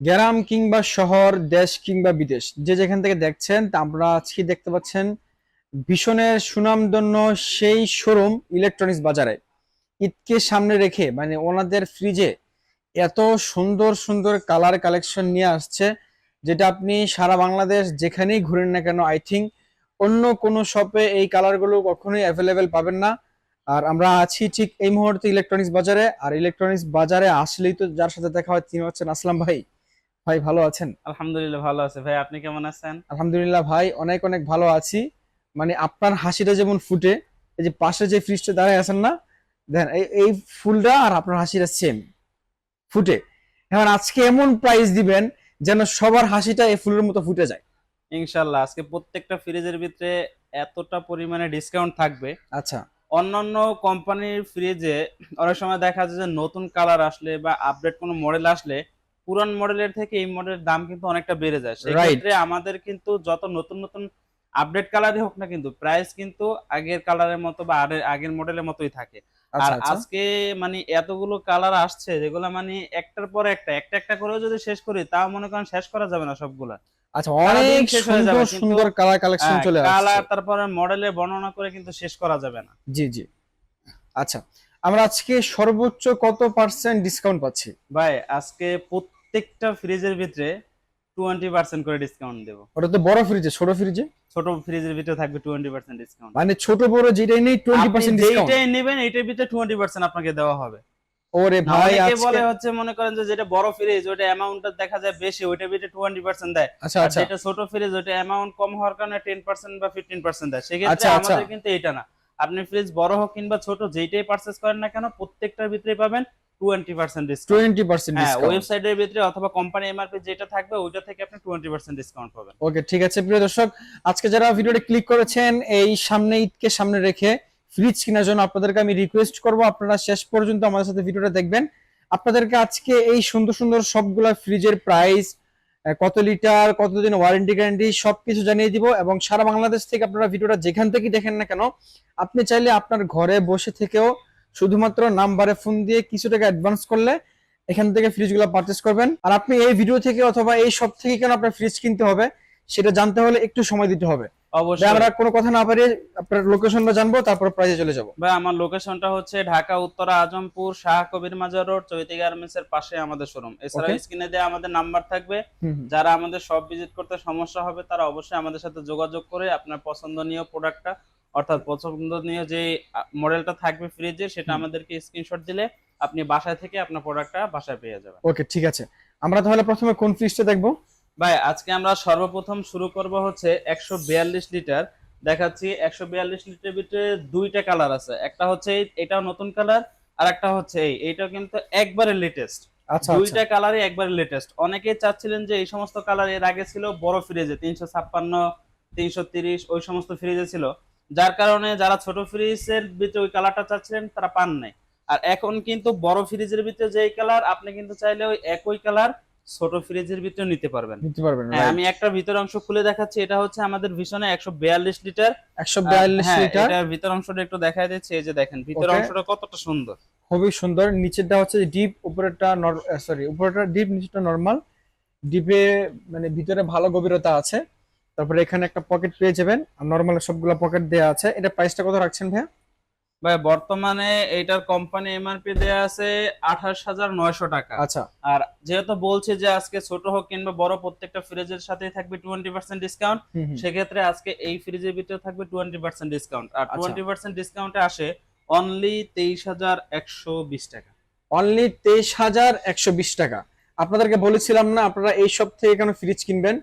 গ্রাম কিংবা শহর, দেশ কিংবা বিদেশ, যে যেখান থেকে দেখছেন, তা আমরা আজকে দেখতে পাচ্ছেন ভীষণের সুনামধন্য সেই শোরুম ইলেকট্রনিক্স বাজারে। ঈদকে সামনে রেখে মানে ওনাদের ফ্রিজে এত সুন্দর সুন্দর কালার কালেকশন নিয়ে আসছে, যেটা আপনি সারা বাংলাদেশ যেখানেই ঘুরেন না কেন আই থিঙ্ক অন্য কোনো শপে এই কালারগুলো কখনোই অ্যাভেলেবেল পাবেন না। আর আমরা আছি ঠিক এই মুহূর্তে ইলেকট্রনিক্স বাজারে, আর ইলেকট্রনিক্স বাজারে আসলেই তো যার সাথে দেখা হয় তিনি হচ্ছেন আসলাম ভাই। ভাই ভালো আছেন? আলহামদুলিল্লাহ ভালো আছে। ভাই আপনি কেমন আছেন? আলহামদুলিল্লাহ ভাই অনেক অনেক ভালো আছি। মানে আপনার হাসিটা যেমন ফুটে এই যে পাশে যে ফ্রিজটা দাঁড়ায় আছেন না দেখেন এই ফুলটা আর আপনার হাসিটা সেম ফুটে। এখন আজকে এমন প্রাইস দিবেন যেন সবার হাসিটা এই ফুলের মতো ফুটে যায়। ইনশাল্লাহ আজকে প্রত্যেকটা ফ্রিজের ভিতরে এতটা পরিমাণে ডিসকাউন্ট থাকবে। আচ্ছা। অন্যান্য কোম্পানির ফ্রিজে অনেক সময় দেখা যায় যে নতুন কালার আসলে বা আপডেট কোনো মডেল আসলে পুরান মডেলের থেকে এই মডেলের দাম কিন্তু অনেকটা বেড়ে যায়। সেক্ষেত্রে আমাদের কিন্তু যত নতুন নতুন আপডেট কালারই হোক না কিন্তু প্রাইস কিন্তু আগের কালারের মতো বা আগের মডেলের মতোই থাকে। আর আচ্ছা। আচ্ছা আজকে মানে এতগুলো কালার আসছে যেগুলো মানে একটার পর একটা একটা একটা করেও যদি শেষ করি তাও মনে করেন শেষ করা যাবে না সবগুলা। আচ্ছা অনেক শেষ সুন্দর সুন্দর কালার কালেকশন চলে কালার তারপরে মডেলের বর্ণনা করে কিন্তু শেষ করা যাবে না। জি জি। আচ্ছা আমরা আজকে সর্বোচ্চ কত পার্সেন্ট ডিসকাউন্ট পাচ্ছি? ভাই আজকে প্রত্যেকটা ফ্রিজের ভিতরে টোয়েন্টি পার্সেন্ট করে ডিসকাউন্ট দেবো। ওটা তো বড় ফ্রিজে ছোট ফ্রিজে ছোট ফ্রিজের ভিতরে থাকবে টোয়েন্টি পার্সেন্ট ডিসকাউন্ট মানে ছোট বড় যেটাই নেই টোয়েন্টি পার্সেন্ট ডিসকাউন্ট যেটাই নেবেন এটার ভিতরে টোয়েন্টি পার্সেন্ট আপনাকে দেওয়া হবে। ওরে ভাই আজকে বলে হচ্ছে মনে করেন যে যেটা বড় ফ্রিজ ওটা অ্যামাউন্টটা দেখা যায় বেশি ওইটার ভিতরে টোয়েন্টি পার্সেন্ট দেয়। আচ্ছা আচ্ছা। যেটা ছোট ফ্রিজ ওটা অ্যামাউন্ট কম হওয়ার কারণে টেন পার্সেন্ট বা ফিফটিন পার্সেন্ট দেয়। সেক্ষেত্রে আচ্ছা, আচ্ছা। আমাদের কিন্তু এটা না। আপনি ফ্রিজ বড় হোক কিংবা ছোট যেইটাই পারচেস করেন না কেন প্রত্যেকটার ভিতরে পাবেন twenty percent discount twenty percent হ্যাঁ ওয়েবসাইটের ভিতরে অথবা কোম্পানি এমআরপি যেটা থাকবে ওইটা থেকে আপনি টোয়েন্টি পার্সেন্ট ডিসকাউন্ট পাবেন। ওকে ঠিক আছে প্রিয় দর্শক আজকে যারা ভিডিওটি ক্লিক করেছেন এই সামনে ঈদকে সামনে রেখে ফ্রিজ কেনার জন্য আপনাদেরকে আমি রিকোয়েস্ট করব। আপনারা শেষ পর্যন্ত আমাদের সাথে ভিডিওটা দেখবেন। আপনাদেরকে আজকে এই সুন্দর সুন্দর সবগুলা ফ্রিজের প্রাইস কত লিটার, কতদিন ওয়ারেন্টি গ্যারান্টি সবকিছু জানিয়ে দিব এবং সারা বাংলাদেশ থেকে আপনারা ভিডিওটা যেখান থেকে দেখেন না কেন, আপনি চাইলে আপনার ঘরে বসে থেকেও শুধুমাত্র নাম্বারে ফোন দিয়ে কিছু টাকা অ্যাডভান্স করলে এখান থেকে ফ্রিজগুলো পারচেস করবেন। আর আপনি এই ভিডিও থেকে অথবা এই সব থেকে কেন আপনার ফ্রিজ কিনতে হবে, সেটা জানতে হলে একটু সময় দিতে হবে। অবশ্যই। আমরা কোনো কথা না পারি আপনার লোকেশনটা জানব তারপর প্রাইজে চলে যাব। ভাই আমার লোকেশনটা হচ্ছে ঢাকা উত্তরা আজমপুর শাহ কবির মাজার রোড চৈতি গার্মেন্টস এর পাশে আমাদের শোরুম এছাড়া স্ক্রিনে দেওয়া আমাদের নাম্বার থাকবে। যারা আমাদের সব ভিজিট করতে সমস্যা হবে তারা অবশ্যই আমাদের সাথে যোগাযোগ করে আপনার পছন্দনীয় প্রোডাক্টটা অর্থাৎ পছন্দনীয় যে মডেলটা থাকবে ফ্রিজে সেটা। আমাদেরকে স্ক্রিনশট দিলে আপনি বাসায় থেকে আপনার প্রোডাক্টটা বাসায় পেয়ে যাবেন। ওকে ঠিক আছে। আমরা তাহলে প্রথমে কোন ফ্রিজটা দেখব? ভাই আজকে আমরা সর্বপ্রথম শুরু করব হচ্ছে একশো বিয়াল্লিশ লিটার। দেখাচ্ছি একশো বিয়াল্লিশ লিটার ভিতরে দুইটা কালার আছে। একটা হচ্ছে এটাও নতুন কালার আর একটা হচ্ছে এই। এইটাও কিন্তু একবারে লেটেস্ট আচ্ছা দুইটা আচ্ছা কালারই একবারে লেটেস্ট অনেকেই চাচ্ছিলেন যে এই সমস্ত কালারের আগে ছিল বড় ফ্রিজে তিনশো ছাপ্পান্ন তিনশো তিরিশ ওই সমস্ত ফ্রিজে ছিল। যার কারণে যারা ছোট ফ্রিজের ভিতরে ওই কালারটা চাচ্ছিলেন তারা পান নাই। আর এখন কিন্তু বড় ফ্রিজের ভিতরে যেই কালার আপনি কিন্তু চাইলে ওই একই কালার ছোট ফ্রিজের ভিতরে নিতে পারবেন। নিতে পারবেন হ্যাঁ আমি একটা ভিতর অংশ খুলে দেখাচ্ছি এটা হচ্ছে আমাদের একশো বিয়াল্লিশ লিটার। একশো বিয়াল্লিশ হ্যাঁ, লিটার। এটার ভিতর অংশটা একটু দেখাই দিচ্ছি এই যে দেখেন ভিতর অংশটা কতটা সুন্দর। খুবই সুন্দর। নিচেরটা হচ্ছে ডিপ উপরেরটা সরি উপরেরটা ডিপ নিচেরটা নরমাল ডিপে মানে ভিতরে ভালো গভীরতা আছে। তারপরে এখানে একটা পকেট পেয়ে যাবেন। আর নর্মাল সবগুলো পকেট দেওয়া আছে। এটা প্রাইসটা কত রাখছেন ভাইয়া? ভাই বর্তমানে এইটার কোম্পানি এমআরপি দেয়া আছে আঠাশ হাজার নয়শো টাকা। আচ্ছা। আর যেহেতু বলছে যে আজকে ছোট হোক কিংবা বড় প্রত্যেকটা ফ্রিজের সাথেই থাকবে টোয়েন্টি পার্সেন্ট ডিসকাউন্ট। সেক্ষেত্রে আজকে এই ফ্রিজের ভিতরে থাকবে টোয়েন্টি পার্সেন্ট ডিসকাউন্ট আর। টোয়েন্টি পার্সেন্ট ডিসকাউন্টে আসে অনলি তেইশ হাজার একশো বিশ টাকা। অনলি তেইশ হাজার একশো বিশ টাকা। আপনাদেরকে বলেছিলাম না আপনারা এই সব থেকে কেন ফ্রিজ কিনবেন।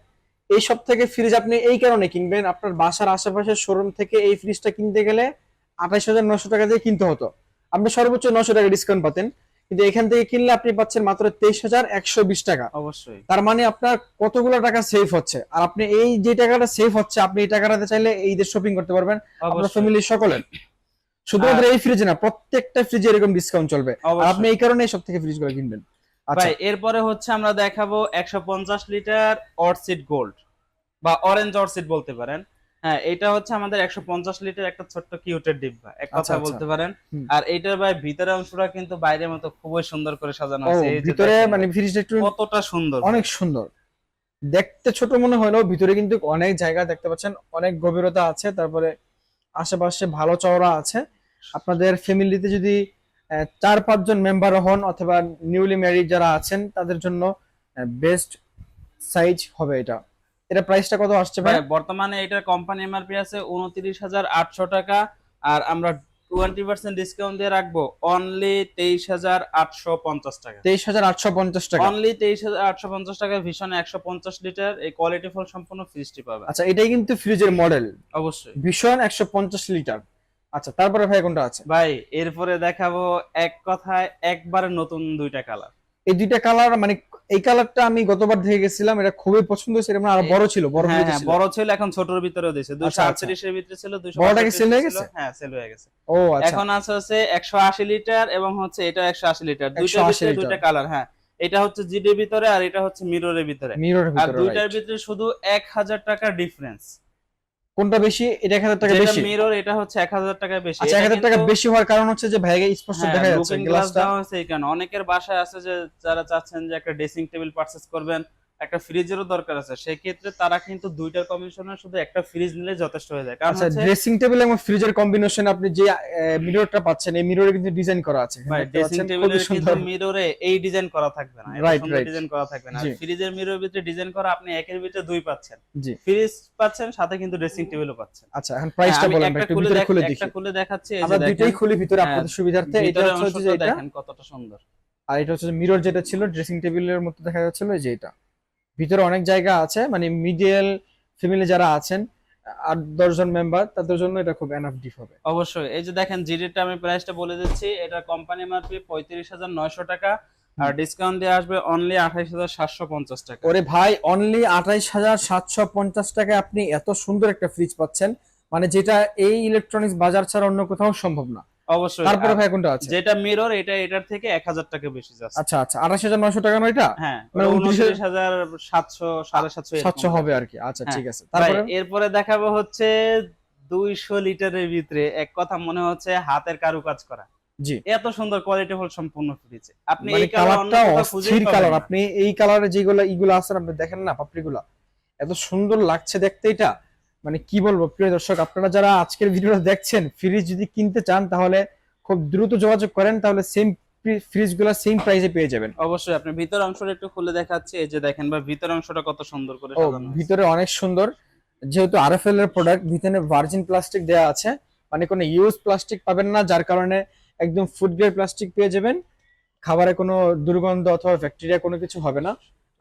এই সব থেকে ফ্রিজ আপনি এই কারণে কিনবেন আপনার বাসার আশেপাশের শোরুম থেকে এই ফ্রিজটা কিনতে গেলে আঠাশ হাজার নশো টাকা দিয়ে কিনতে হতো। আপনি সর্বোচ্চ নশো টাকা ডিসকাউন্ট পাতেন। কিন্তু এখান থেকে কিনলে আপনি পাচ্ছেন মাত্র তেইশ হাজার একশো বিশ টাকা। অবশ্যই। তার মানে আপনার কতগুলো টাকা সেভ হচ্ছে। আর আপনি এই যে টাকাটা সেভ হচ্ছে আপনি এই টাকাটাতে চাইলে এই যে শপিং করতে পারবেন। আপনার ফ্যামিলির সকলের। শুধুমাত্র এই ফ্রিজে না প্রত্যেকটা ফ্রিজে এরকম ডিসকাউন্ট চলবে। আর আপনি এই কারণে সব থেকে ফ্রিজগুলো কিনবেন। আচ্ছা। ভাই এরপরে হচ্ছে আমরা দেখাবো একশো পঞ্চাশ লিটার অরসিড গোল্ড বা অরেঞ্জ অরসিড বলতে পারেন। হ্যাঁ এটা হচ্ছে আমাদের একশো পঞ্চাশ লিটার একটা ছোট্ট কিউটের ডিব্বা। এক আচ্ছা, কথা আচ্ছা। বলতে পারেন। আর এইটার ভাই ভিতরের অংশটা কিন্তু বাইরের মতো খুবই সুন্দর করে সাজানো আছে। ভিতরে মানে ফ্রিজটা একটু কতটা সুন্দর। অনেক সুন্দর। দেখতে ছোট মনে হলেও ভিতরে কিন্তু অনেক জায়গা দেখতে পাচ্ছেন অনেক গভীরতা আছে তারপরে আশেপাশে ভালো চওড়া আছে। আপনাদের ফ্যামিলিতে যদি চার পাঁচজন মেম্বার হন অথবা নিউলি ম্যারিড যারা আছেন তাদের জন্য বেস্ট সাইজ হবে এটা। এটা প্রাইসটা কত আসছে ভাই? বর্তমানে এটার কোম্পানি এমআরপি আছে উনত্রিশ হাজার আটশো টাকা আর আমরা টোয়েন্টি পার্সেন্ট ডিসকাউন্ট দিয়ে রাখব অনলি তেইশ হাজার আটশো পঞ্চাশ টাকা। তেইশ হাজার আটশো পঞ্চাশ টাকা। অনলি তেইশ হাজার আটশো পঞ্চাশ টাকা ভীষণ একশো পঞ্চাশ লিটার এই কোয়ালিটি ফুল সম্পূর্ণ ফ্রিজটি পাবে। আচ্ছা এটাই কিন্তু ফ্রিজের মডেল অবশ্যই। ভীষণ একশো পঞ্চাশ লিটার আচ্ছা তারপরে ভাই কোনটা আছে? ভাই এরপরে দেখাবো এক কথায় একবারে নতুন দুইটা কালার এই দুইটা কালার মানে এই কালারটা আমি গতবার দেখে গেছিলাম এটা খুবই পছন্দ হয়েছে এটা মানে আরও বড় ছিল বড় হ্যাঁ হ্যাঁ। বড় ছিল এখন ছোটর ভিতরে দিয়েছে দুশো আচ্ছা, আচ্ছা। ভিতরে ছিল 200 বড়টা কি সেল হয়ে গেছে? হ্যাঁ সেল হয়ে গেছে ও আচ্ছা এখন আছে হচ্ছে একশো আশি লিটার এবং হচ্ছে এটা একশো আশি লিটার 180 দুইটার ভিতরে। দুইটা কালার হ্যাঁ এটা হচ্ছে জিডি ভিতরে আর এটা হচ্ছে মিররের ভিতরে আর দুইটার ভিতরে শুধু এক হাজার টাকার ডিফারেন্স কোনটা বেশি? এটা এক হাজার টাকা বেশি। মিরর এটা হচ্ছে এক হাজার টাকা বেশি। আচ্ছা এক হাজার টাকা বেশি হওয়ার কারণ হচ্ছে যে ভাইকে স্পষ্ট দেখা যাচ্ছে গ্লাস গ্লাসটা দেওয়া হয়েছে এই কারণে। অনেকের বাসায় আছে যে যারা চাচ্ছেন যে একটা ড্রেসিং টেবিল পারচেজ করবেন। একটা ফ্রিজেরও দরকার আছে। সেই ক্ষেত্রে তারা কিন্তু দুইটার কমিশনে শুধু একটা ফ্রিজ নিলে যথেষ্ট হয়ে যায়। কারণ আচ্ছা ড্রেসিং টেবিল এবং ফ্রিজের কম্বিনেশন আপনি যে মিররটা পাচ্ছেন এই মিররে কিন্তু ডিজাইন করা আছে। ভাই ড্রেসিং টেবিলের কিন্তু মিররে এই ডিজাইন করা থাকবে না। এটা right. ডিজাইন করা থাকবে না। ফ্রিজের মিররের ভিতরে ডিজাইন করা আপনি একের ভিতরে দুই পাচ্ছেন। জি। ফ্রিজ পাচ্ছেন সাথে কিন্তু ড্রেসিং টেবিলও পাচ্ছেন। আচ্ছা এখন প্রাইসটা হ্যাঁ, বলেন একটা একটু খুলে ভিতরে দেখ- একটা খুলে দেখাচ্ছি এই যে আমরা দুইটাই খুলি ভিতরে হ্যাঁ, আপনাদের সুবিধার্থে এটা হচ্ছে যে এটা দেখেন কতটা সুন্দর। আর এটা হচ্ছে মিরর যেটা ছিল ড্রেসিং টেবিলের মতো দেখা যাচ্ছিল যে এটা। ভিতরে অনেক জায়গা আছে মানে মিডিয়াল ফ্যামিলি যারা আছেন আট দশজন মেম্বার তাদের জন্য এটা খুব এনাফ ডিপ হবে। অবশ্যই। এই যে দেখেন জিডিটা আমি প্রাইসটা বলে দিচ্ছি। এটা কোম্পানি এমআরপি পঁয়ত্রিশ হাজার নয়শো টাকা। আর ডিসকাউন্ট দিয়ে আসবে অনলি আঠাইশ হাজার সাতশো পঞ্চাশ টাকা। ওরে ভাই অনলি আঠাইশ হাজার সাতশো পঞ্চাশ টাকায় আপনি এত সুন্দর একটা ফ্রিজ পাচ্ছেন। মানে যেটা এই ইলেকট্রনিক্স বাজার ছাড়া অন্য কোথাও সম্ভব না। অবশ্যই। তারপরে ভাই কোনটা আছে? যেটা মিরর এটা এটার থেকে এক হাজার টাকা বেশি যাচ্ছে। আচ্ছা আচ্ছা আঠাশ হাজার নয়শো টাকা নয় এটা হ্যাঁ মানে উনত্রিশ হাজার সাতশো সাড়ে সাতশো এরকম সাতশো হবে আর কি। আচ্ছা হ্যাঁ, ঠিক আছে। তারপরে? এরপরে দেখাবো হচ্ছে দুইশো লিটারের ভিতরে এক কথা মনে হচ্ছে হাতের কারুকাজ করা। জি। এত সুন্দর কোয়ালিটি হল সম্পূর্ণ ফ্রিজ আপনি মানে এই কালার কালারটা অস্থির কালার আপনি এই কালারে যেগুলো ইগুলো আছে আপনি দেখেন না পাপড়িগুলা। এত সুন্দর লাগছে দেখতে এটা। মানে কি বলব প্রিয় দর্শক আপনারা যারা আজকের ভিডিওটা দেখছেন ফ্রিজ যদি কিনতে চান তাহলে খুব দ্রুত যোগাযোগ করেন তাহলে সেম ফ্রিজগুলা সেম প্রাইসে পেয়ে যাবেন। অবশ্যই আপনি ভিতর অংশটা একটু খুলে দেখাচ্ছি এই যে দেখেন বা ভিতর অংশটা কত সুন্দর করে সাজানো ভিতরে অনেক সুন্দর। যেহেতু আরএফএল এর প্রোডাক্ট ভিতরে ভার্জিন প্লাস্টিক দেওয়া আছে মানে কোনো ইউজ প্লাস্টিক পাবেন না যার কারণে একদম ফুড গ্রেড প্লাস্টিক পেয়ে যাবেন। খাবারে কোনো দুর্গন্ধ অথবা ব্যাকটেরিয়া কোনো কিছু হবে না।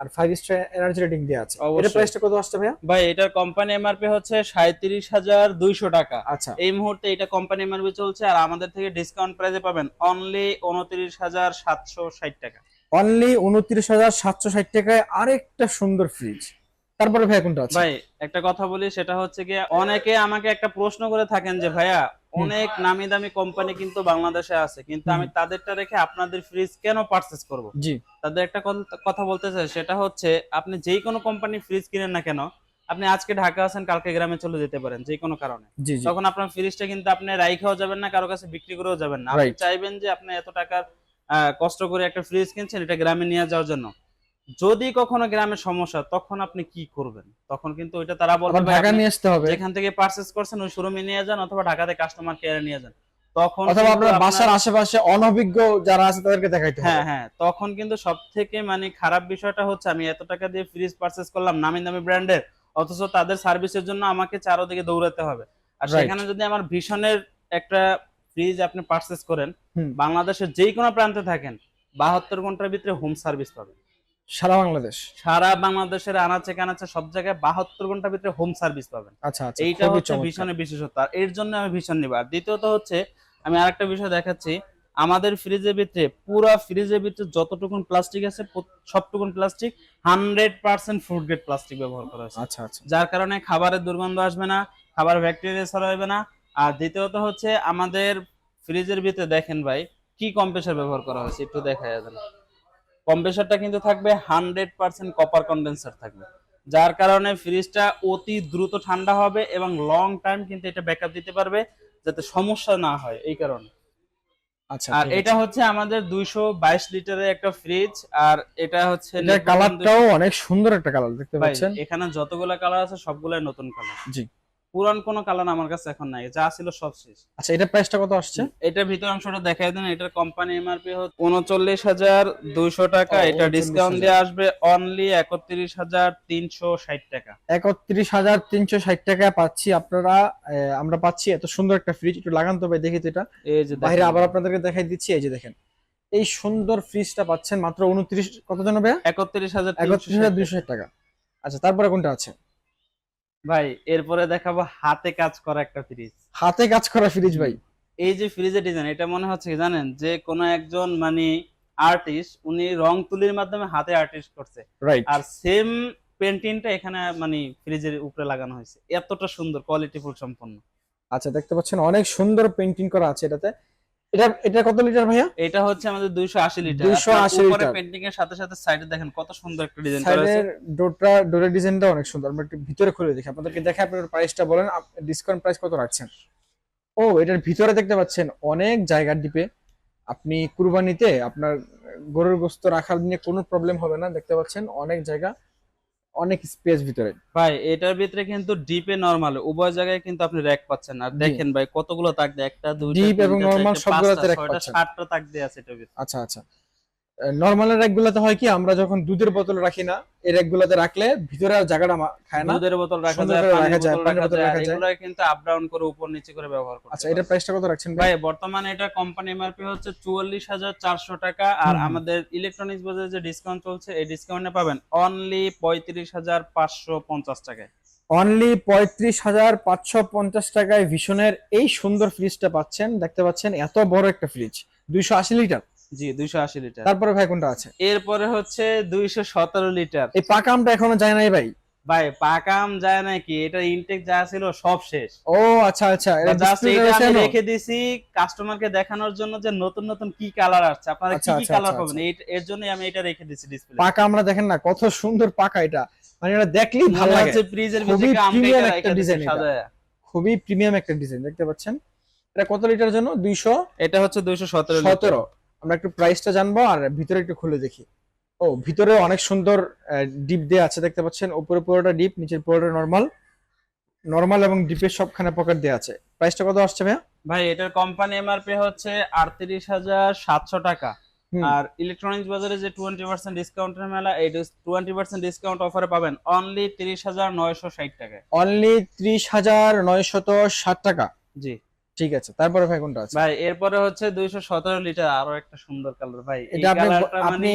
আর ফাইভ স্টার এনার্জি রেটিং দেওয়া আছে। এটা প্রাইসটা কত আসছে ভাইয়া? ভাই এটার কোম্পানি এমআরপি হচ্ছে সাঁত্রিশ হাজার দুইশো টাকা। আচ্ছা। এই মুহূর্তে এটা কোম্পানি এমআরপি চলছে আর আমাদের থেকে ডিসকাউন্ট প্রাইসে পাবেন অনলি উনত্রিশ হাজার সাতশো ষাট টাকা। অনলি উনত্রিশ হাজার সাতশো ষাট টাকায় আরেকটা সুন্দর ফ্রিজ তারপরে ভাই কোনটা আছে? ভাই একটা কথা বলি সেটা হচ্ছে কি অনেকে আমাকে একটা প্রশ্ন করে থাকেন যে ভাইয়া অনেক নামি দামি কোম্পানি কিন্তু বাংলাদেশে আছে। কিন্তু আমি তাদেরটা রেখে আপনাদের ফ্রিজ কেন পারচেস করব? জি। তাদের একটা কথা বলতে চাই সেটা হচ্ছে আপনি যেই কোনো কোম্পানি ফ্রিজ কিনেন না কেন আপনি আজকে ঢাকা আছেন কালকে গ্রামে চলে যেতে পারেন যে কোনো কারণে। তখন আপনার ফ্রিজটা কিন্তু আপনি রাইখাও যাবেন না কারও কাছে বিক্রি করেও যাবেন না। আপনি চাইবেন যে আপনি এত টাকার আহ, কষ্ট করে একটা ফ্রিজ কিনছেন এটা গ্রামে নিয়ে যাওয়ার জন্য। যদি কখনো গ্রামে সমস্যা তখন আপনি কি করবেন? তখন কিন্তু ওইটা তারা বলবে ঢাকা নিয়ে আসতে হবে। যেখান থেকে পারচেস করছেন ওই শোরুমে নিয়ে যান অথবা ঢাকাতে কাস্টমার কেয়ারে নিয়ে যান। তখন অথবা আপনার বাসার আশেপাশে অনভিজ্ঞ যারা আছে তাদেরকে দেখাইতে হবে। হ্যাঁ হ্যাঁ তখন কিন্তু সব থেকে মানে খারাপ বিষয়টা হচ্ছে আমি এত টাকা দিয়ে ফ্রিজ পারচেস করলাম নামি দামি ব্র্যান্ডের অথচ তাদের সার্ভিসের জন্য আমাকে চারোদিকে দৌড়াতে হবে। আর সেখানে যদি আমার ভীষণের একটা ফ্রিজ আপনি পারচেস করেন বাংলাদেশের যেই কোনো প্রান্তে থাকেন বাহাত্তর ঘণ্টার ভিতরে হোম সার্ভিস পাবেন। সারা বাংলাদেশ? সারা বাংলাদেশের আনাচে কানাচে সব জায়গায় বাহাত্তর ঘণ্টার ভিতরে হোম সার্ভিস পাবেন। আচ্ছা আচ্ছা এইটা হচ্ছে। ভীষণের বিশেষত্ব। আর এর জন্য আমি ভীষণ নিব। আর দ্বিতীয়ত হচ্ছে আমি আরেকটা বিষয় দেখাচ্ছি। আমাদের ফ্রিজের ভিতরে পুরা ফ্রিজের ভিতরে যতটুকুন প্লাস্টিক আছে সবটুকুন plastic hundred percent food grade plastic ব্যবহার করা হয়েছে। আচ্ছা আচ্ছা। যার কারণে খাবারের দুর্গন্ধ আসবে না খাবার ব্যাকটেরিয়া ছড়াবে না। আর দ্বিতীয়ত হচ্ছে আমাদের ফ্রিজের ভিতরে দেখেন ভাই কি কম্প্রেসার ব্যবহার করা হয়েছে একটু দেখা যাবে কম্প্রেসারটা কিন্তু থাকবে হান্ড্রেড পার্সেন্ট কপার কন্ডেন্সার থাকবে। যার কারণে ফ্রিজটা অতি দ্রুত ঠান্ডা হবে এবং লং টাইম কিন্তু এটা ব্যাকআপ দিতে পারবে যাতে সমস্যা না হয় এই কারণে। আচ্ছা আর এটা হচ্ছে আমাদের দুইশো বাইশ লিটারের একটা ফ্রিজ আর এটা হচ্ছে কালারটাও অনেক সুন্দর একটা কালার দেখতে পাচ্ছেন? এখানে যতগুলা কালার আছে সবগুলাই নতুন কালার। জি। পুরান কোনো কালার আমার কাছে এখন নাই যা ছিল সব শেষ। আচ্ছা এটা প্রাইসটা কত আসছে? এটার ভিতর অংশটা দেখাই দেন এটার কোম্পানি এমআরপি হচ্ছে উনচল্লিশ হাজার দুইশো টাকা এটা 39,000 ডিসকাউন্ট দিয়ে আসবে অনলি একত্রিশ হাজার তিনশো ষাট টাকা। একত্রিশ হাজার তিনশো ষাট টাকায় পাচ্ছি আপনারা আমরা পাচ্ছি এত সুন্দর একটা ফ্রিজ একটু লাগান তো ভাই দেখি তো এটা। এই যে বাইরে আবার আপনাদেরকে দেখাই দিচ্ছি এই যে দেখেন। এই সুন্দর ফ্রিজটা পাচ্ছেন মাত্র উনত্রিশ কত জন ভাইয়া? একত্রিশ হাজার একত্রিশ হাজার দুইশো ষাট টাকা। আচ্ছা তারপরে কোনটা আছে? ভাই এরপরে দেখাবো হাতে কাজ করা একটা ফ্রিজ হাতে কাজ করা ফ্রিজ ভাই। এই যে ফ্রিজের ডিজাইন এটা মনে হচ্ছে কি জানেন? যে কোন একজন মানে আর্টিস্ট উনি রং তুলির মাধ্যমে হাতে আর্টিস্ট করছে। রাইট আর সেম পেন্টিংটা এখানে মানে ফ্রিজের উপরে লাগানো হয়েছে। এতটা সুন্দর কোয়ালিটিফুল সম্পন্ন। আচ্ছা দেখতে পাচ্ছেন অনেক সুন্দর পেন্টিং করা আছে এটাতে। এটা এটা কত লিটার ভাইয়া? এটা হচ্ছে আমাদের দুইশো আশি লিটার। 280 লিটার। পেন্টিং এর সাথে সাথে সাইডে দেখেন কত সুন্দর একটা ডিজাইন করা আছে। সাইডের ডোরটা ডোরের ডিজাইনটা অনেক সুন্দর। আমরা একটু ভিতরে খুলে দেখি। আপনাদেরকে দেখে আপনার প্রাইসটা বলেন। ডিসকাউন্ট প্রাইস কত রাখছেন? ও এটার ভিতরে দেখতে পাচ্ছেন অনেক জায়গার ডিপে আপনি কুরবানিতে আপনার গরুর গোস্ত রাখার নিয়ে কোনো প্রবলেম হবে না। দেখতে পাচ্ছেন অনেক জায়গা। অনেক স্পেস ভিতরে। ভাই এটার ভিতরে কিন্তু ডিপে নরমাল উভয় জায়গায় কিন্তু আপনি র‍্যাক পাচ্ছেন আর দেখেন ভাই কতগুলো তাক দেয় একটা দুইটা ডিপ এবং নরমাল সবগুলোতে র‍্যাক পাচ্ছেন। সাতটা তাক দেয়া আছে এটার ভিতরে। আচ্ছা আচ্ছা। নর্মাল র্যাক গুলাতে হয় কি আমরা যখন দুধের বোতল রাখি না এই র্যাক গুলাতে রাখলে ভিতরে আর জায়গাটা খায় না। দুধের বোতল রাখা যায় পানির রাখা যায়, বোতল পানির রাখা বোতল যায় রাখা যায়। এগুলো কিন্তু আপ ডাউন করে উপর নিচে করে ব্যবহার করতে আচ্ছা এটা প্রাইসটা কত রাখছেন ভাই? বর্তমানে এটা কোম্পানি এমআরপি হচ্ছে চুয়াল্লিশ হাজার চারশো টাকা আর আমাদের ইলেকট্রনিক্স বাজারে যে ডিসকাউন্ট চলছে এই ডিসকাউন্টে পাবেন অনলি পঁয়ত্রিশ হাজার পাঁচশো পঞ্চাশ টাকায়। অনলি পঁয়ত্রিশ হাজার পাঁচশো পঞ্চাশ টাকায় ভীষণের এই সুন্দর ফ্রিজটা পাচ্ছেন দেখতে পাচ্ছেন এত বড় একটা ফ্রিজ দুইশো আশি লিটার। জি দুইশো আশি লিটার তারপরে ভাই কোনটা আছে? এরপরে হচ্ছে দুইশো সতেরো লিটার এই পাকামটা এখনও যায় নাই ভাই? ভাই পাকাম যায় নাকি এটা ইনটেক যা ছিল সব শেষ। ও আচ্ছা আচ্ছা। এটা জাস্ট এটা আমি রেখে দিছি কাস্টমারকে দেখানোর জন্য যে নতুন নতুন কি কালার আসছে। আপনারা কি আচ্ছা, কি আচ্ছা, কালার আচ্ছা, পাবেন এর জন্যই আমি এটা রেখে দিছি ডিসপ্লে পাকা আমরা দেখেন না কত সুন্দর পাকা এটা। মানে এটা দেখলেই ভালো লাগে। খুবই ভিতরে এটা রেখে এটা। সাজায়া। খুবই প্রিমিয়াম একটা ডিজাইন দেখতে পাচ্ছেন? এটা কত লিটার জন্য? দুইশো? এটা হচ্ছে দুইশো সতেরো সতেরো। আমরা একটু প্রাইসটা জানব আর ভিতরে একটু খুলে দেখি। ও ভিতরে অনেক সুন্দর ডিপ দেয়া আছে দেখতে পাচ্ছেন। উপরে পুরোটা ডিপ নিচের পুরোটা নর্মাল নর্মাল এবং ডিপের সবখানে পকেট দেয়া আছে। প্রাইসটা কত আসছে ভাইয়া? ভাই এটার কোম্পানি এমআরপি হচ্ছে আটত্রিশ হাজার সাতশো টাকা। আর ইলেকট্রনিক্স বাজারে যে টোয়েন্টি পার্সেন্ট ডিসকাউন্টের মেলা এই টোয়েন্টি পার্সেন্ট ডিসকাউন্ট অফারে পাবেন অনলি তিরিশ হাজার নয়শো ষাট টাকায়। অনলি ত্রিশ হাজার নয়শত ষাট টাকা। জি। ঠিক আছে তারপরে ভাই কোনটা আছে? ভাই এরপরে হচ্ছে দুইশো সতেরো লিটার আরও একটা সুন্দর কালার ভাই এটা আপনি কালারটা মানে আপনি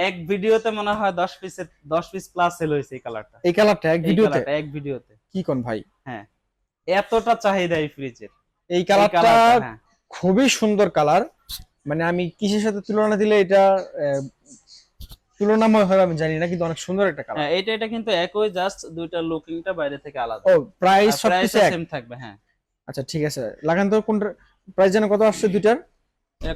এক ভিডিওতে মনে হয় দশ পিসের দশ পিস প্লাস সেল হয়েছে এই কালারটা এই কালারটা এক ভিডিওতে? এক ভিডিওতে। কি কোন ভাই? হ্যাঁ। এতটা চাহিদা এই ফ্রিজের এই কালারটা খুবই সুন্দর কালার মানে আমি কিসের সাথে তুলনা দিলে এটা তুলনাময় হবে আমি জানি না কিন্তু অনেক সুন্দর একটা কালার হ্যাঁ এটা এটা কিন্তু একই জাস্ট দুইটা লুকিংটা বাইরে থেকে আলাদা। ও প্রাইস প্রাইস সবকিছু সেম থাকবে হ্যাঁ। আচ্ছা ঠিক আছে। লাগান তো কোনটা প্রাইস যেন কত আসছে দুইটার?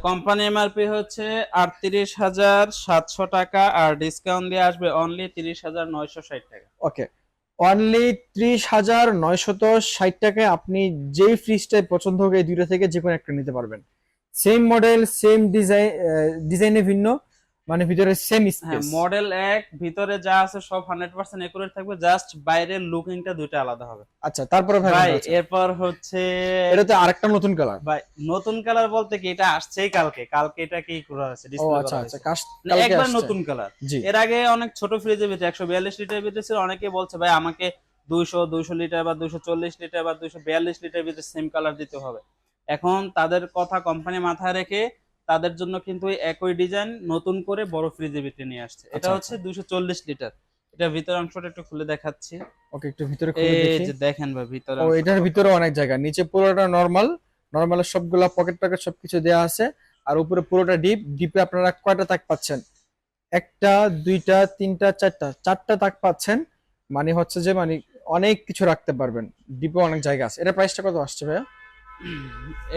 কোম্পানি এমআরপি হচ্ছে আটত্রিশ হাজার সাতশো টাকা আর ডিসকাউন্ট দিয়ে আসবে অনলি তিরিশ হাজার নয়শো ষাট টাকা। ওকে অনলি ত্রিশ হাজার নয়শত ষাট টাকায় আপনি যেই ফ্রিজটাই পছন্দ হবে এই দুইটা থেকে যে কোনো একটা নিতে পারবেন। সেম মডেল সেম ডিজাইন ডিজাইনে ভিন্ন। মানে ভিতরে সেম স্পেস মডেল এক ভিতরে যা আছে সব হান্ড্রেড পার্সেন্ট একুরেট থাকবে জাস্ট বাইরের লুকিংটা দুইটা আলাদা হবে। আচ্ছা তারপরে ভাই এরপর হচ্ছে এটা তো আরেকটা নতুন কালার ভাই নতুন কালার বলতে কি এটা আসছেই কালকে। কালকে এটা কি করা ও ডিসপ্লে আচ্ছা আচ্ছা কাস্ট একবার নতুন কালারের আগে অনেক ছোট ফ্রিজের ভিতরে একশো বিয়াল্লিশ লিটার ভিতরে ছিল অনেকে বলছে ভাই আমাকে দুইশো দুইশো লিটার বা দুইশো চল্লিশ লিটার বা দুইশো বিয়াল্লিশ লিটার ভিতরে সেম কালার দিতে হবে। এখন তাদের কথা কোম্পানি মাথায় রেখে তাদের জন্য কিন্তু একই ডিজাইন নতুন করে বড় ফ্রিজের ভিতরে নিয়ে আসছে। এটা আচ্ছা, হচ্ছে দুইশো চল্লিশ লিটার এটা ভিতর অংশটা একটু খুলে দেখাচ্ছি। ওকে একটু ভিতরে খুলে এই দেখি। যে দেখেন ভাই ভিতরে ও এটার ভিতরে অনেক জায়গা। নিচে পুরোটা নরমাল নরমালের সবগুলা পকেট টকেট সবকিছু দেওয়া আছে। আর উপরে পুরোটা ডিপ ডিপে আপনারা কয়টা তাক পাচ্ছেন? একটা দুইটা তিনটা চারটা। চারটা তাক পাচ্ছেন মানে হচ্ছে যে মানে অনেক কিছু রাখতে পারবেন। ডিপে অনেক জায়গা আছে। এটা প্রাইসটা কত আসছে ভাইয়া?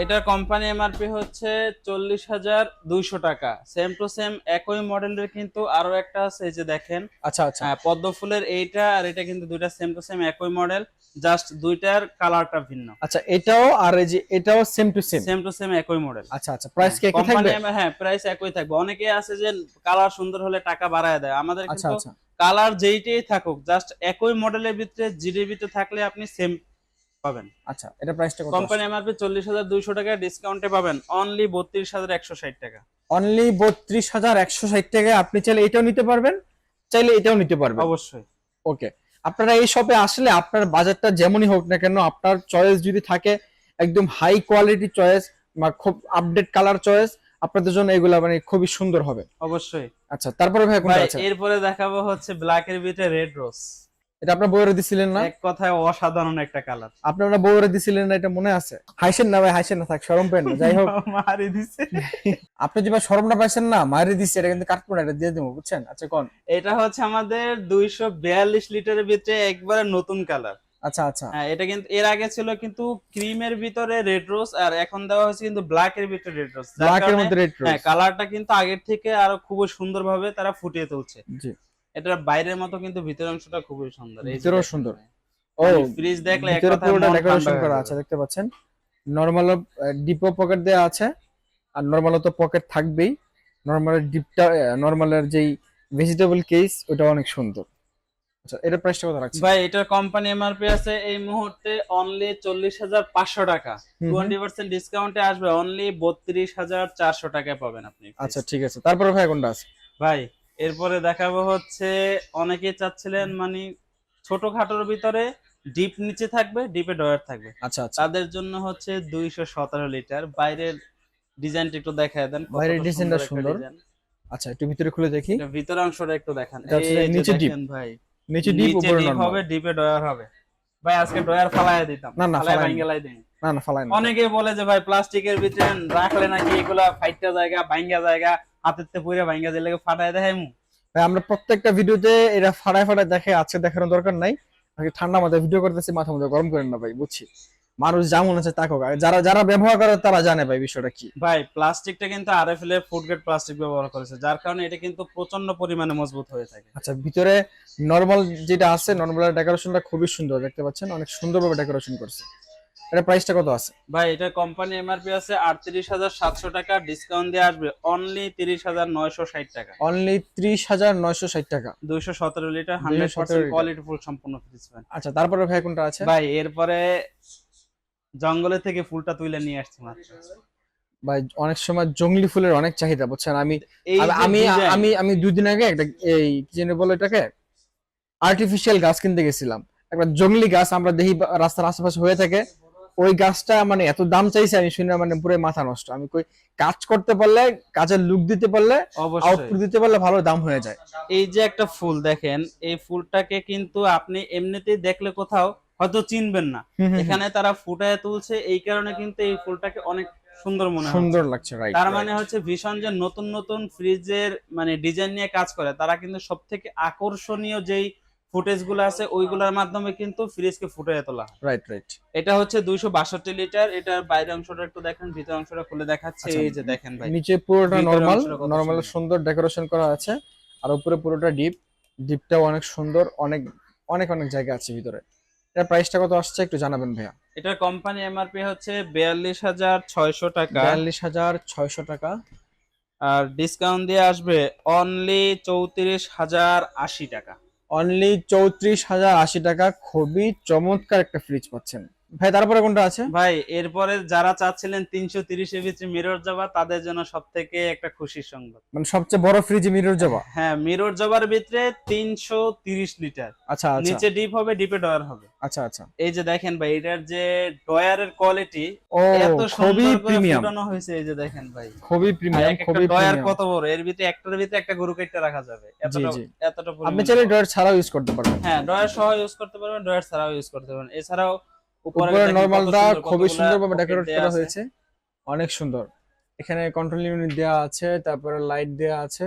এটার কোম্পানি এমআরপি হচ্ছে চল্লিশ হাজার দুইশো টাকা। সেম টু সেম একই মডেলের কিন্তু আরও একটা আছে এই যে দেখেন। আচ্ছা আচ্ছা। হ্যাঁ পদ্ম ফুলের এইটা আর এটা কিন্তু দুইটা সেম টু সেম একই মডেল জাস্ট দুইটার কালারটা ভিন্ন। আচ্ছা এটাও আর এই যে এটাও same to same same to same একই মডেল আচ্ছা আচ্ছা প্রাইস কি একই থাকবে? হ্যাঁ প্রাইস একই থাকবে। অনেকে আছে যে কালার সুন্দর হলে টাকা বাড়ায় দেয়। আমাদের আচ্ছা কিন্তু আচ্ছা। কালার যেইটাই থাকুক জাস্ট একই মডেলের ভিতরে জিডিবিতে থাকলে আপনি সেম পাবেন। আচ্ছা এটা প্রাইসটা কত কোম্পানি এমআরপি চল্লিশ হাজার দুইশো টাকা ডিসকাউন্টে পাবেন অনলি বত্রিশ হাজার একশো ষাট টাকা। অনলি বত্রিশ হাজার একশো ষাট টাকায় আপনি চাইলে এটাও নিতে পারবেন চাইলে এটাও নিতে পারবেন। অবশ্যই। ওকে আপনারা এই শপে আসলে আপনার বাজারটা যেমনই হোক না কেন আপনার চয়েস যদি থাকে একদম হাই কোয়ালিটি চয়েস বা খুব আপডেট কালার চয়েস আপনাদের জন্য এগুলা মানে খুবই সুন্দর হবে। অবশ্যই। আচ্ছা তারপরে ভাই কোনটা আছে এরপরে দেখাবো হচ্ছে ব্ল্যাক এর ভিতরে রেড রোজ এটা আপনার বউরে দিছিলেন না? এক কথায় অসাধারণ একটা কালার। আপনারা বউরে দিছিলেন না এটা মনে আছে? হাইসেন না ভাই হাইসেন না থাক শরম পেন যাই হোক। মারি দিছে। আপনি যে ভাই শরম না পাইছেন না মারি দিচ্ছে এটা কিন্তু কাটবো না এটা দিয়ে দেবো বুঝছেন? আচ্ছা কোন? এটা হচ্ছে আমাদের দুইশো বিয়াল্লিশ লিটারের ভিতরে একবারে নতুন কালার। আচ্ছা আচ্ছা। হ্যাঁ এটা কিন্তু এর আগে ছিল কিন্তু ক্রিমের ভিতরে রেড রোজ আর এখন দেওয়া হয়েছে কিন্তু ব্ল্যাক এর ভিতরে রেড রোজ। ব্ল্যাক এর মধ্যে রেড হ্যাঁ কালারটা কিন্তু আগের থেকে আরও খুব সুন্দরভাবে তারা ফুটিয়ে তুলছে। জি। এটার বাইরের মতো কিন্তু ভিতরের অংশটা খুবই সুন্দর। ভিতরেও সুন্দর। ও ফ্রিজ দেখলে এক ভিতরে কথায় পুরোটা ডেকোরেশন করা আছে দেখতে পাচ্ছেন? নরমাল ডিপো পকেট দেওয়া আছে আর নরমাল তো পকেট থাকবেই। নরমালের ডিপটা নরমালের যেই ভেজিটেবল কেস ওটা অনেক সুন্দর। আচ্ছা এটা প্রাইসটা কত রাখছে ভাই এটার কোম্পানি এমআরপি আছে এই মুহূর্তে অনলি চল্লিশ হাজার পাঁচশো টাকা। হুম হুম। টোয়েন্টি পার্সেন্ট ডিসকাউন্টে আসবে অনলি বত্রিশ হাজার চারশো টাকায় পাবেন আপনি আচ্ছা ঠিক আছে। তারপরে ভাই কোনটা আছে? ভাই এরপরে দেখাবো হচ্ছে অনেকে চাচ্ছিলেন মানে ছোটখাটোর ভিতরে ডিপ নিচে থাকবে ডিপে ডয়ার থাকবে। আচ্ছা আচ্ছা। তাদের জন্য হচ্ছে দুইশো সতেরো লিটার। বাইরের ডিজাইনটা একটু দেখায় দেন বাইরের ডিজাইনটা সুন্দর। আচ্ছা একটু ভিতরে খুলে দেখি। ভিতর অংশটা একটু দেখান। নিচে। দেখেন ভাই নিচে ডিপ উপরে ডিপ নরমাল হবে ডিপে ডয়ার হবে। ভাই আজকে ডয়ার ফালায় দিতাম। না, না, ফালায় ফালায় ভাঙ্গেলাই দিন না না ফালাই না অনেকে বলে যে ভাই প্লাস্টিকের ভিতরে রাখলে নাকি এগুলা ফাইটটা জায়গা ভাঙ্গা জায়গা। হাতের তে পুরে ভাঙ্গা দিলে ফাটায় দেখাই মু আমরা প্রত্যেকটা ভিডিওতে এরা ফাড়ায় ফাড়ায় দেখে আজকে দেখানোর দরকার নাই। ঠান্ডা মাথায় ভিডিও করতেছি মাথা মধ্যে গরম করেন না ভাই বুঝছি। মানুষ যেমন আছে তা হোক আর যারা যারা ব্যবহার করে তারা জানে ভাই বিষয়টা কি। ভাই প্লাস্টিকটা কিন্তু আরএফএল এর ফুড গ্রেড প্লাস্টিক ব্যবহার করেছে যার কারণে এটা কিন্তু প্রচণ্ড পরিমাণে মজবুত হয়ে থাকে। আচ্ছা ভিতরে নরমাল যেটা আছে নরমাল ডেকোরেশনটা খুবই সুন্দর দেখতে পাচ্ছেন? অনেক সুন্দরভাবে ডেকোরেশন করছে। এটা প্রাইসটা কত আছে? ভাই এটা কোম্পানি এমআরপি আছে আটত্রিশ হাজার সাতশো টাকা ডিসকাউন্ট দিয়ে আসবে অনলি তিরিশ হাজার নয়শো ষাট টাকা। অনলি ত্রিশ হাজার নয়শো ষাট টাকা। দুইশো সতেরো litre hundred 217 percent litre. Quality full সম্পূর্ণ ফ্রিজ ফ্যান আচ্ছা তারপরে ভাই কোনটা আছে? ভাই এরপরে জঙ্গলে থেকে ফুলটা তুলে নিয়ে আসছি মাত্র। ভাই অনেক সময় জঙ্গলি ফুলের অনেক চাহিদা বুঝছেন? আমি আমি- আমি আমি আমি দুদিন আগে একটা এই কি জানি বলে এটাকে? আর্টিফিশিয়াল গাছ কিনতে গেছিলাম। একটা জঙ্গলি গাছ আমরা দেখি রাস্তার আশেপাশে হয়ে থাকে। ওই গাছটা মানে এত দাম চাইছে আমি শুনে মানে পুরো মাথা নষ্ট। আমি কই কাজ করতে পারলে কাজের লুক দিতে পারলে আউটপুট দিতে পারলে ভালো দাম হয়ে যায়। এই যে একটা ফুল দেখেন এই ফুলটাকে কিন্তু আপনি এমনিতেই দেখলে কোথাও হয়তো চিনবেন না। এখানে তারা ফুটায় তুলছে এই কারণে কিন্তু এই ফুলটাকে অনেক সুন্দর মনে হয় সুন্দর লাগছে রাইট তার মানে হচ্ছে ভীষণ যে নতুন নতুন ফ্রিজের মানে ডিজাইন নিয়ে কাজ করে তারা কিন্তু সব থেকে আকর্ষণীয় যেই ফুটেজগুলো আছে ওইগুলোর মাধ্যমে কিন্তু ফ্রিজকে ফুটিয়ে তোলা রাইট রাইট এটা হচ্ছে দুইশো বাষট্টি লিটার এটার বাইরের অংশটা একটু দেখেন ভিতর অংশটা খুলে দেখাচ্ছে আচ্ছা, এই যে দেখেন ভাই। নিচে পুরোটা নরমাল নরমাল সুন্দর। ডেকোরেশন করা আছে আর উপরে পুরোটা ডিপ ডিপটাও অনেক সুন্দর অনেক অনেক অনেক জায়গা আছে ভিতরে। এর প্রাইসটা কত আসছে একটু জানাবেন ভাইয়া? এটার কোম্পানি এমআরপি হচ্ছে বিয়াল্লিশ হাজার ছয়শো টাকা। বিয়াল্লিশ হাজার ছয়শো টাকা। আর ডিসকাউন্ট দিয়ে আসবে অনলি চৌত্রিশ হাজার আশি টাকা। অনলি চৌত্রিশ হাজার আশি টাকা। খুবই চমৎকার একটা ফ্রিজ পাচ্ছেন। ভাই তারপরে কোনটা আছে? ভাই এরপরে যারা চাচ্ছিলেন তিনশো তিরিশের ভিতরে মিরর জবা তাদের জন্য সব থেকে একটা খুশির সংবাদ। মানে সবচেয়ে বড় ফ্রিজ মিরর যাবা হ্যাঁ মিরর জবার ভিতরে তিনশো তিরিশ লিটার। আচ্ছা আচ্ছা। নিচে ডিপ হবে ডিপে ডয়ার হবে। আচ্ছা আচ্ছা। এই যে দেখেন ভাই এটার যে ডয়ারের কোয়ালিটি এত খুবই প্রিমিয়াম হয়েছে এই যে দেখেন ভাই। খুবই প্রিমিয়াম খুবই ডয়ার কত বড়? এর ভিতরে একটার ভিতরে একটা গরু কেটে রাখা যাবে। এতটা এতটা আপনি চাইলে ডয়ার ছাড়াও ইউজ করতে পারবেন। হ্যাঁ ডয়ার সহ ইউজ করতে পারবেন ডয়ার ছাড়াও ইউজ করতে পারবেন। এছাড়াও উপরে নরমালটা খুবই সুন্দরভাবে ডেকোরেট করা হয়েছে। অনেক সুন্দর। এখানে কন্ট্রোল ইউনিট দেওয়া আছে তারপরে লাইট দেওয়া আছে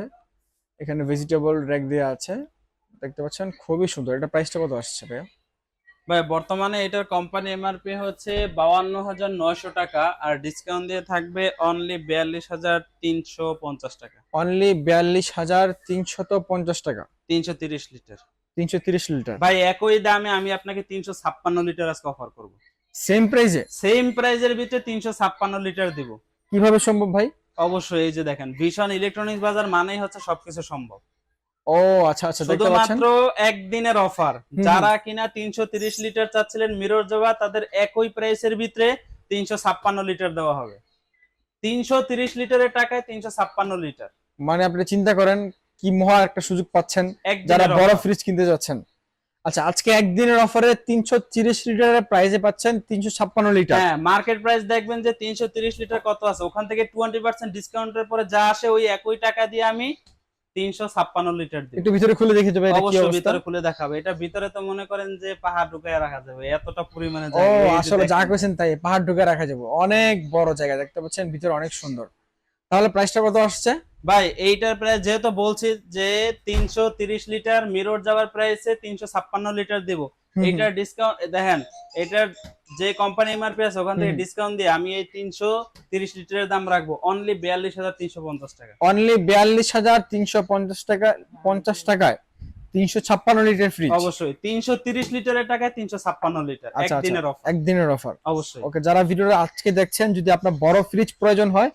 এখানে ভেজিটেবল র্যাক দেওয়া আছে। দেখতে পাচ্ছেন খুবই সুন্দর। এটা প্রাইসটা কত আসছে ভাইয়া? ভাই বর্তমানে এটার কোম্পানি এমআরপি হচ্ছে বাউান্ন হাজার নয়শো টাকা আর ডিসকাউন্ট দিয়ে থাকবে অনলি বিয়াল্লিশ হাজার তিনশো পঞ্চাশ টাকা। অনলি বিয়াল্লিশ হাজার তিনশত পঞ্চাশ টাকা। তিনশো তিরিশ লিটার। তিনশো তিরিশ লিটার। ভাই একই দামে আমি আপনাকে তিনশো ছাপ্পান্ন লিটার আজকে অফার করব। সেম প্রাইজে সেম প্রাইজের ভিতরে তিনশো ছাপ্পান্ন লিটার দিব। কীভাবে সম্ভব ভাই? অবশ্যই এই যে দেখেন ভীষণ ইলেকট্রনিক্স বাজার মানেই হচ্ছে সবকিছু সম্ভব। ও আচ্ছা আচ্ছা দেখতে পাচ্ছেন? শুধুমাত্র একদিনের অফার যারা কিনা তিনশো তিরিশ লিটার চাচ্ছিলেন মিরর জবা তাদের একই প্রাইসের ভিতরে তিনশো ছাপ্পান্ন লিটার দেওয়া হবে। তিনশো তিরিশ লিটারের টাকায় তিনশো ছাপ্পান্ন লিটার। মানে আপনি চিন্তা করেন কি মহা একটা সুযোগ পাচ্ছেন যারা বড় ফ্রিজ কিনতে যাচ্ছেন। আচ্ছা আজকে একদিনের অফারে তিনশো তিরিশ লিটারের প্রাইসে পাচ্ছেন তিনশো ছাপ্পান্ন লিটার হ্যাঁ মার্কেট প্রাইস দেখবেন যে তিনশো তিরিশ লিটার কত আছে? ওখান থেকে টোয়েন্টি পার্সেন্ট ডিসকাউন্টের পরে যা আসে ওই একই টাকা দিয়ে আমি তিনশো ছাপ্পান্ন লিটার দিই একটু ভিতরে খুলে দেখে যাবে অবশ্যই ভিতরে খুলে দেখাবে। এটা ভিতরে তো মনে করেন যে পাহাড় ঢুকায় রাখা যাবে এতটা পরিমাণে ও আসলে যা। কইছেন তাই পাহাড় ঢুকে রাখা যাবে। অনেক বড় জায়গা দেখতে পাচ্ছেন ভিতরে অনেক সুন্দর। তাহলে প্রাইসটা কত আসছে? ভাই এইটার প্রাইস যেহেতু বলছি যে তিনশো লিটার মিরর যাওয়ার প্রাইসে তিনশো ছাপ্পান্ন লিটার দিব। এইটার ডিসকাউন্ট দেখেন এটার যে কোম্পানি এমআরপি আছে ওখান থেকে ডিসকাউন্ট দিয়ে আমি এই তিনশো তিরিশ লিটারের দাম রাখব। অনলি বিয়াল্লিশ হাজার তিনশো পঞ্চাশ টাকা অনলি বিয়াল্লিশ হাজার তিনশো পঞ্চাশ টাকা পঞ্চাশ টাকায়। তিনশো ছাপ্পান্ন লিটার ফ্রিজ অবশ্যই। তিনশো তিরিশ লিটারের টাকায় তিনশো ছাপ্পান্ন লিটার। আচ্ছা, একদিনের অফার একদিনের অফার অবশ্যই। ওকে যারা ভিডিওটা আজকে দেখছেন যদি আপনার বড় ফ্রিজ প্রয়োজন হয়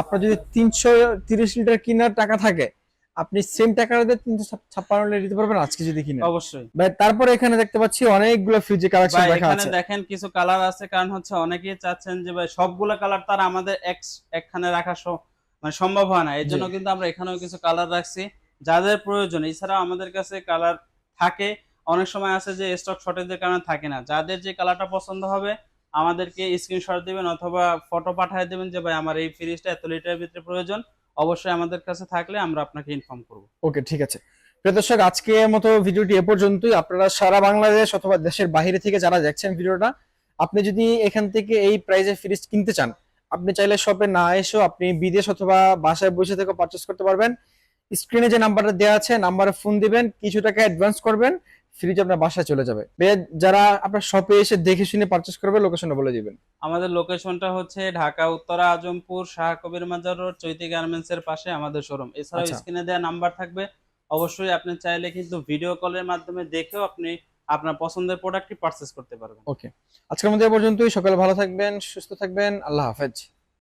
আপনার যদি তিনশো তিরিশ লিটার কেনার টাকা থাকে আপনি সেম টাকাতে তিনশো ছাপ্পান্ন লিটার দিতে পারবেন আজকে যদি কিনেন। অবশ্যই। ভাই তারপরে এখানে দেখতে পাচ্ছি অনেকগুলো ফ্রিজের কালেকশন এখানে আছে। দেখেন কিছু কালার আছে কারণ হচ্ছে অনেকেই চাচ্ছেন যে ভাই সবগুলো কালার তার আমাদের এক একখানে রাখা মানে সম্ভব হয় না। এর জন্য কিন্তু আমরা এখানেও কিছু কালার রাখছি যাদের প্রয়োজন। এছাড়া আমাদের কাছে কালার থাকে। অনেক সময় আছে যে স্টক শর্টেজের কারণে থাকে না। যাদের যে কালারটা পছন্দ হবে আমাদেরকে স্ক্রিনশট দিবেন অথবা ফটো পাঠিয়ে দেবেন যে, ভাই, আমার এই ফ্রিজটা এত লিটারের ভিতরে প্রয়োজন। অবশ্যই আমাদের কাছে থাকলে আমরা আপনাকে ইনফর্ম করব। ওকে ঠিক আছে। প্রিয় দর্শক আজকে মতো ভিডিওটি এ পর্যন্তই। আপনারা সারা বাংলাদেশ অথবা দেশের বাইরে থেকে যারা দেখছেন ভিডিওটা, আপনি যদি এখান থেকে এই প্রাইজে ফ্রিজ কিনতে চান, আপনি চাইলে শপে না এসেও আপনি বিদেশ অথবা বাসায় বসে থেকে পারচেস করতে পারবেন। স্ক্রিনে যে নাম্বারটা দেওয়া আছে নাম্বারে ফোন দিবেন, কিছু টাকা অ্যাডভান্স করবেন। ফ্রিজ আপনার বাসায় চলে যাবে। যারা আপনার শপে এসে দেখে শুনে পারচেস করবে লোকেশনটা বলে দিবেন। আমাদের লোকেশনটা হচ্ছে ঢাকা উত্তরা আজমপুর শাহ কবির মাজার রোড চৈতি গার্মেন্টস এর পাশে আমাদের শোরুম এছাড়াও আচ্ছা। স্ক্রিনে দেওয়া নাম্বার থাকবে। অবশ্যই আপনি চাইলে কিন্তু ভিডিও কলের মাধ্যমে দেখেও আপনি আপনার পছন্দের প্রোডাক্টটি পারচেস করতে পারবেন। ওকে আজকের মধ্যে পর্যন্তই। সকালে ভালো থাকবেন সুস্থ থাকবেন। আল্লাহ হাফেজ।